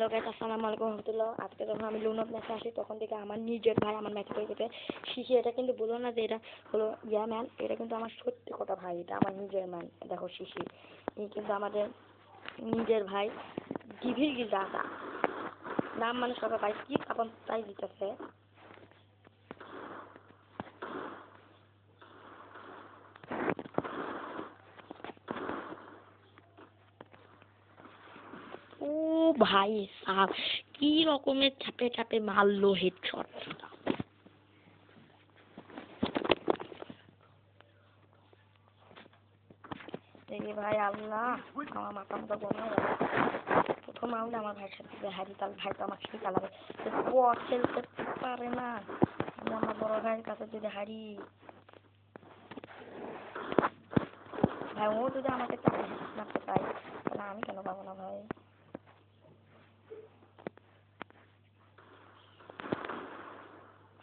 Hello guys আসসালামু আলাইকুম রহমতুল্লাহ। আজকে যখন আমি লুনত ম্যাচে আসি, তখন থেকে আমার নিজের ভাই আমার ম্যাচে করে গেছে। শিশি, এটা কিন্তু বলো না যে এটা হলো ইয়া ম্যান এটা কিন্তু আমার সত্যি কথা ভাই, এটা আমার নিজের ম্যান দেখো শিশি। এই কিন্তু আমাদের নিজের ভাই ডিভির দাদা নাম মানে সবাই পাই কি কাপন তাই দিতেছে ও ভাই সাহ, কি রকমের চাপে চাপে মারলো হেডশট দেখি ভাই আল্লাহ, আমার মাথা মতো গরম প্রথম রাউন্ডে আমার ভাইয়ের সাথে হারি তাহলে ভাই তো আমাকে চালাবে ও খেলতে পারে না। আমি আমার বড় ভাইয়ের কাছে যদি হারি। ভাই, ও যদি আমাকে চাপে মারতে পায় তাহলে আমি কেন পাবো না ভাই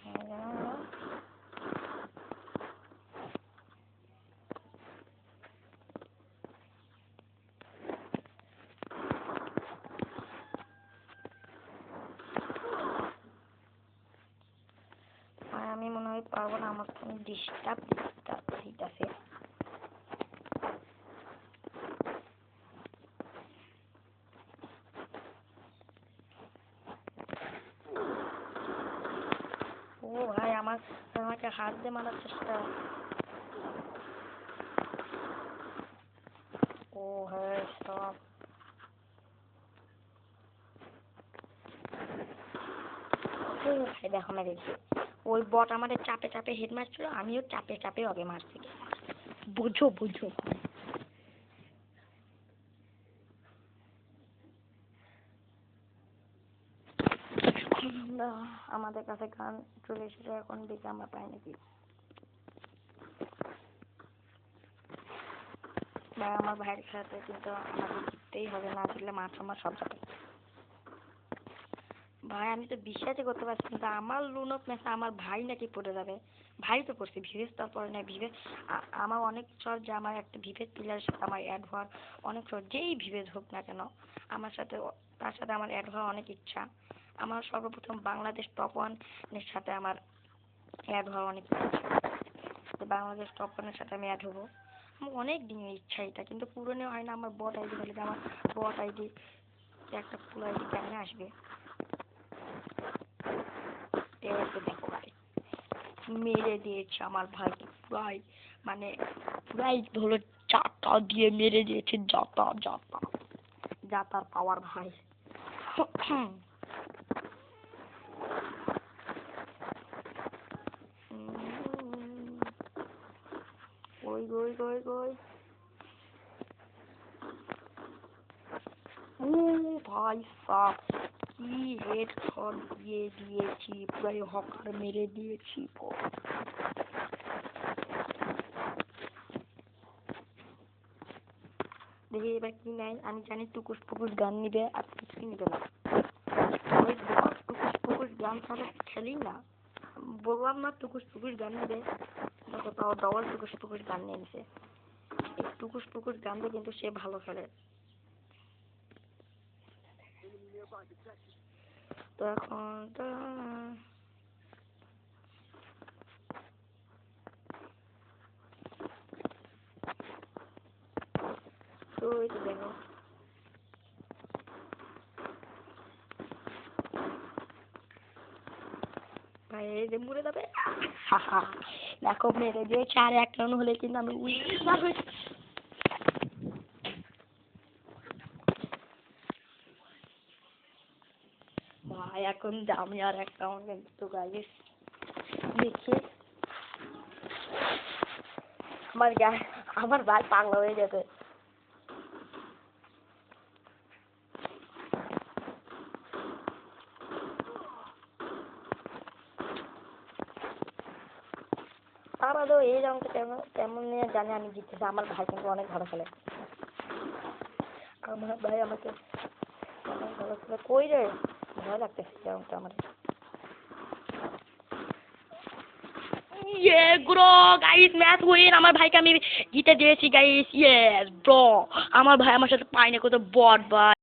হ্যাঁ জানো না? আর আমি মনে হয় পারব না আমার ফোন ডিস্টার্ব ডিস্টার্ব দিতেছে ও ভাই আমার আমাকে হাত দিয়ে মারার চেষ্টা ও হ্যাঁ সব ও ভাই দেখো মেরেছে ওই বট আমাদের চাপে চাপে হেড মারছিল, আমিও চাপে চাপে ওকে মারছি। বুঝো বুঝো। আমাদের কাছে গান চলে এসেছে, এখন দেখি আমরা পাই নাকি। ভাই, আমার ভাইয়ের সাথে কিন্তু আমাকে জিততেই হবে, না জিতলে মাছ আমার সব যাবে। ভাই, আমি তো বিশ্বাসই করতে পারছি না। আমার লুনক ম্যাচে আমার ভাই নাকি পড়ে যাবে। ভাই তো পড়ছে ভিভেস তো আর পড়ে নাই। ভিভেস আমার অনেক শখ যে আমার একটা ভিভেস প্লেয়ারের সাথে আমার অ্যাড হওয়ার অনেক শখ যেই ভিভেস হোক না কেন, আমার সাথে তার সাথে আমার অ্যাড হওয়ার অনেক ইচ্ছা। আমার সর্বপ্রথম বাংলাদেশ টপ ওয়ানের সাথে আমার অ্যাড হওয়ার অনেক ইচ্ছা। বাংলাদেশ টপ ওয়ানের সাথে আমি অ্যাড হব। আমার অনেক দিনের ইচ্ছা এটা, কিন্তু পূরণে হয় না, আমার বট আইডি হলে আমার বট আইডি একটা ফুল আইডি কেমনে আসবে? তো দেখো ভাই। মেরে দিয়েছে আমার ভাইকে। পুরাই মানে পুরাই হলো চাটা দিয়ে মেরে দিয়েছে যাতা যাতা যাতার পাওয়ার ভাই। ভাই সাহ কি হেড শট দিয়ে দিয়েছি পুরাই হকার মেরে দিয়েছি দেখি এবার কি নাই আমি জানি টুকুস পুকুস গান নিবে, আর কিছুই নিবে না। ওই টুকুস পুকুস গান ছাড়া খেলি না। বললাম, না, টুকুস পুকুস গান নিবে। তাও ডবল টুকুস পুকুস গান নিয়ে টুকুস পুকুস গান দিয়ে কিন্তু সে ভালো খেলে। তো এখন তো তো এই তো দেখো ভাই এই যে মরে যাবে হাহা দেখো মেরে দিয়ে চার এক রান হলে কিন্তু আমি উইনার হয়ে ভাই এখন আমি আর এক রাউন্ড কিন্তু গাইস দেখি। আমার গায়ে আমার ভাই পাগলা হয়ে যাবে তো এই রাউন্ডটা কেমন নিয়ে জানে আমি জিততেছি আমার ভাই কিন্তু অনেক ভালো খেলে। আমার ভাই আমাকে অনেক ভালো খেলে। কই রে? ভয় লাগতেছে এই ইয়ে গ্রো গাইস ম্যাচ উইন আমার ভাইকে আমি জিতে দিয়েছি গাইস ইয়েস ব্রো আমার ভাই আমার সাথে পায়নি কত বট ভাই